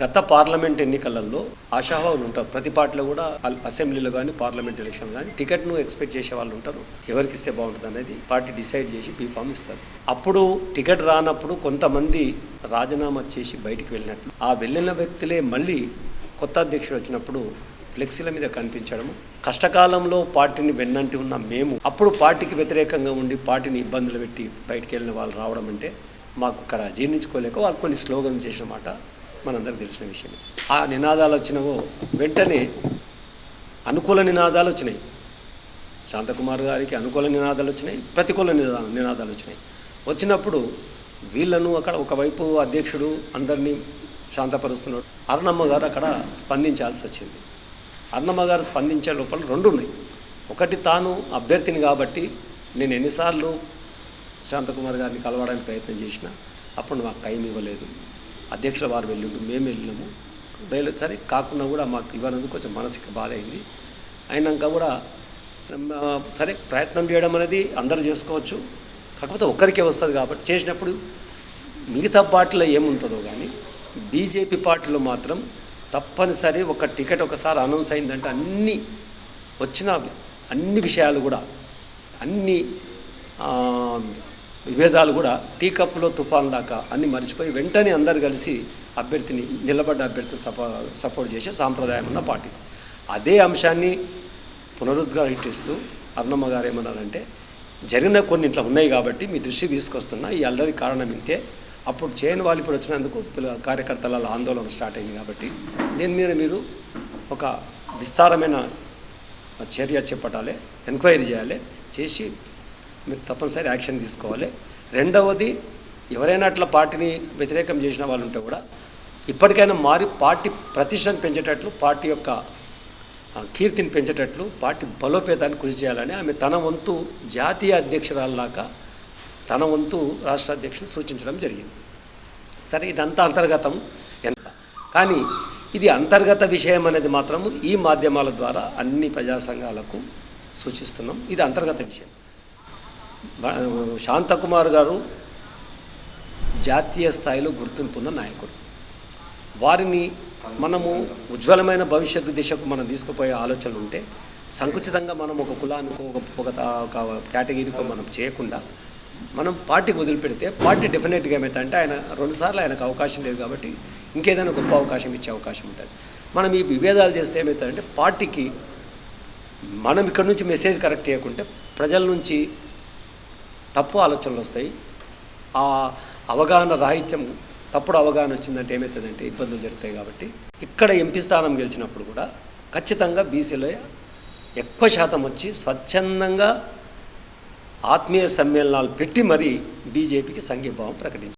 గత పార్లమెంట్ ఎన్నికలలో ఆశావాహులు ఉంటారు. ప్రతి పార్టీలో కూడా అసెంబ్లీలో కానీ పార్లమెంట్ ఎలక్షన్ కానీ టికెట్ను ఎక్స్పెక్ట్ చేసే వాళ్ళు ఉంటారు. ఎవరికి ఇస్తే బాగుంటుంది అనేది పార్టీ డిసైడ్ చేసి బీఫామ్ ఇస్తారు. అప్పుడు టికెట్ రానప్పుడు కొంతమంది రాజీనామా చేసి బయటికి వెళ్ళినట్లు. ఆ వెళ్ళిన వ్యక్తులే మళ్ళీ కొత్త అధ్యక్షుడు వచ్చినప్పుడు ఫ్లెక్సీల మీద కనిపించడము కష్టకాలంలో పార్టీని వెన్నంటి ఉన్న మేము అప్పుడు పార్టీకి వ్యతిరేకంగా ఉండి పార్టీని ఇబ్బందులు పెట్టి బయటికి వెళ్ళిన వాళ్ళు రావడం అంటే మాకు ఇక్కడ జీర్ణించుకోలేక వాళ్ళు కొన్ని స్లోగన్స్ చేసిన మాట మనందరికి తెలిసిన విషయం ఆ నినాదాలు వచ్చినవో వెంటనే అనుకూల నినాదాలు వచ్చినాయి. శాంతకుమార్ గారికి అనుకూల నినాదాలు వచ్చినాయి ప్రతికూల నినా నినాదాలు వచ్చినాయి. వచ్చినప్పుడు వీళ్ళను అక్కడ ఒకవైపు అధ్యక్షుడు అందరినీ శాంతపరుస్తున్నాడు. అరుణమ్మ గారు అక్కడ స్పందించాల్సి వచ్చింది. అరుణమ్మ గారు స్పందించే లోపల రెండు ఉన్నాయి. ఒకటి తాను అభ్యర్థిని కాబట్టి నేను ఎన్నిసార్లు శాంతకుమార్ గారిని కలవడానికి ప్రయత్నం చేసిన అప్పుడు నాకు టైం ఇవ్వలేదు. అధ్యక్షుల వారు వెళ్ళిండు మేము వెళ్ళినాము. వేలు సరే కాకుండా కూడా మాకు ఇవ్వనందుకు కొంచెం మనసుకి బాధ అయింది. అయినాక కూడా సరే ప్రయత్నం చేయడం అనేది అందరూ చేసుకోవచ్చు. కాకపోతే ఒక్కరికే వస్తుంది కాబట్టి చేసినప్పుడు మిగతా పార్టీలో ఏముంటుందో కానీ బీజేపీ పార్టీలో మాత్రం తప్పనిసరి ఒక టికెట్ ఒకసారి అనౌన్స్ అయిందంటే అన్ని వచ్చిన అన్ని విషయాలు కూడా అన్ని విభేదాలు కూడా టీ కప్పులో తుఫాన్ దాకా అన్ని మర్చిపోయి వెంటనే అందరు కలిసి అభ్యర్థిని నిలబడ్డ అభ్యర్థి సపో సపోర్ట్ చేసే సాంప్రదాయం ఉన్న పార్టీ. అదే అంశాన్ని పునరుద్ఘాటిస్తూ అర్ణమ్మ గారు ఏమన్నారంటే జరిగిన కొన్ని ఇట్లా ఉన్నాయి కాబట్టి మీ దృష్టికి తీసుకొస్తున్నా ఈ అల్లరి కారణం ఇంతే. అప్పుడు చేయని వాళ్ళు ఇప్పుడు వచ్చినందుకు పిల్ల- కార్యకర్తల ఆందోళన స్టార్ట్ అయింది కాబట్టి దీని మీద మీరు ఒక విస్తారమైన చర్య చేపట్టాలి ఎంక్వైరీ చేయాలి చేసి మీరు తప్పనిసరి యాక్షన్ తీసుకోవాలి. రెండవది ఎవరైనా అట్లా పార్టీని వ్యతిరేకం చేసిన వాళ్ళు ఉంటే కూడా ఇప్పటికైనా మారి పార్టీ ప్రతిష్టను పెంచేటట్లు పార్టీ యొక్క కీర్తిని పెంచేటట్లు పార్టీ బలోపేతాన్ని కృషి చేయాలని ఆమె తన వంతు జాతీయ అధ్యక్షురాల్లాగా తన వంతు రాష్ట్ర అధ్యక్షుడు సూచించడం జరిగింది. సరే ఇదంతా అంతర్గతం. ఎంత? కానీ ఇది అంతర్గత విషయం అనేది మాత్రము ఈ మాధ్యమాల ద్వారా అన్ని ప్రజా సంఘాలకు సూచిస్తున్నాం. ఇది అంతర్గత విషయం. శాంతకుమార్ గారు జాతీయ స్థాయిలో గుర్తింపున్న నాయకుడు. వారిని మనము ఉజ్వలమైన భవిష్యత్తు దిశకు మనం తీసుకుపోయే ఆలోచనలు ఉంటే సంకుచితంగా మనం ఒక కులానికి ఒక ఒక తా- ఒక కేటగిరీకో మనం చేయకుండా మనం పార్టీకి వదిలిపెడితే పార్టీ డెఫినెట్గా ఏమైతే ఆయన రెండుసార్లు ఆయనకు అవకాశం లేదు కాబట్టి ఇంకేదైనా గొప్ప అవకాశం ఇచ్చే అవకాశం ఉంటుంది. మనం ఈ విభేదాలు చేస్తే ఏమవుతుందంటే పార్టీకి మనం ఇక్కడ నుంచి మెసేజ్ కరెక్ట్ చేయకుంటే ప్రజల నుంచి తప్పు ఆలోచనలు వస్తాయి. ఆ అవగాహన రాహిత్యం తప్పుడు అవగాహన వచ్చిందంటే ఏమవుతుందంటే ఇబ్బందులు జరుగుతాయి కాబట్టి ఇక్కడ ఎంపీ స్థానం గెలిచినప్పుడు కూడా ఖచ్చితంగా బీసీలో ఎక్కువ శాతం వచ్చి స్వచ్ఛందంగా ఆత్మీయ సమ్మేళనాలు పెట్టి మరీ బీజేపీకి సంఘీభావం ప్రకటించారు